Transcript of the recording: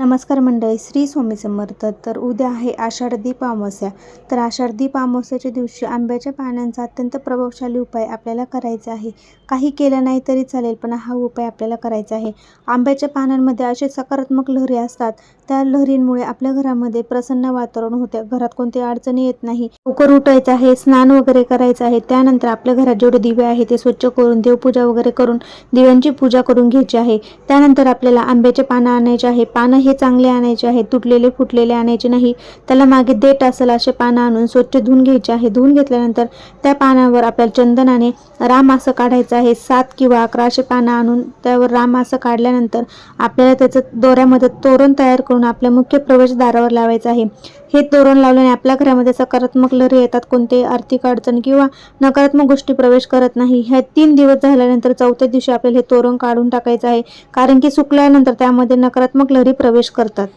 नमस्कार मंडळी श्री स्वामी समर्थ. तर उद्या आहे आषाढ दीप अमावस्या. तर आषाढ दीप अमावस्याच्या दिवशी आंब्याच्या पानांचा अत्यंत प्रभावशाली उपाय आपल्याला करायचा आहे. काही केलं नाही तरी चालेल पण हा उपाय आपल्याला करायचा आहे. आंब्याच्या पानांमध्ये असे सकारात्मक लहरी असतात. त्या लहरींमुळे आपल्या घरामध्ये प्रसन्न वातावरण होते. घरात कोणती अडचणी येत नाही. लवकर उठायचं आहे स्नान वगैरे करायचं आहे. त्यानंतर आपल्या घरात जेवढे दिवे आहे ते स्वच्छ करून देवपूजा वगैरे करून दिव्यांची पूजा करून घ्यायची आहे. त्यानंतर आपल्याला आंब्याचे पानं आणायचे आहे. पानं हे चांगले आणायचे आहे तुटलेले फुटलेले आणायचे नाही. त्याला मागे देठ असेल असे पानं आणून स्वच्छ धुवून घ्यायचे आहे. धुवून घेतल्यानंतर त्या पानावर आपल्याला चंदनाने राम असं काढायचं आहे. सात किंवा अकरा असे पानं आणून त्यावर राम असं काढल्यानंतर आपल्याला त्याचं दोऱ्यामध्ये तोरण तयार करून आपल्या मुख्य प्रवेशद्वारावर लावायचं आहे. हे तोरण लावल्याने आपल्या घरामध्ये सकारात्मक लहरी येतात. कोणते आर्थिक अडचण किंवा नकारात्मक गोष्टी प्रवेश करत नाही. ह्या तीन दिवस झाल्यानंतर चौथ्या दिवशी आपल्याला हे तोरण काढून टाकायचं आहे. कारण की सुकल्यानंतर त्यामध्ये नकारात्मक लहरी प्रवेश करतात.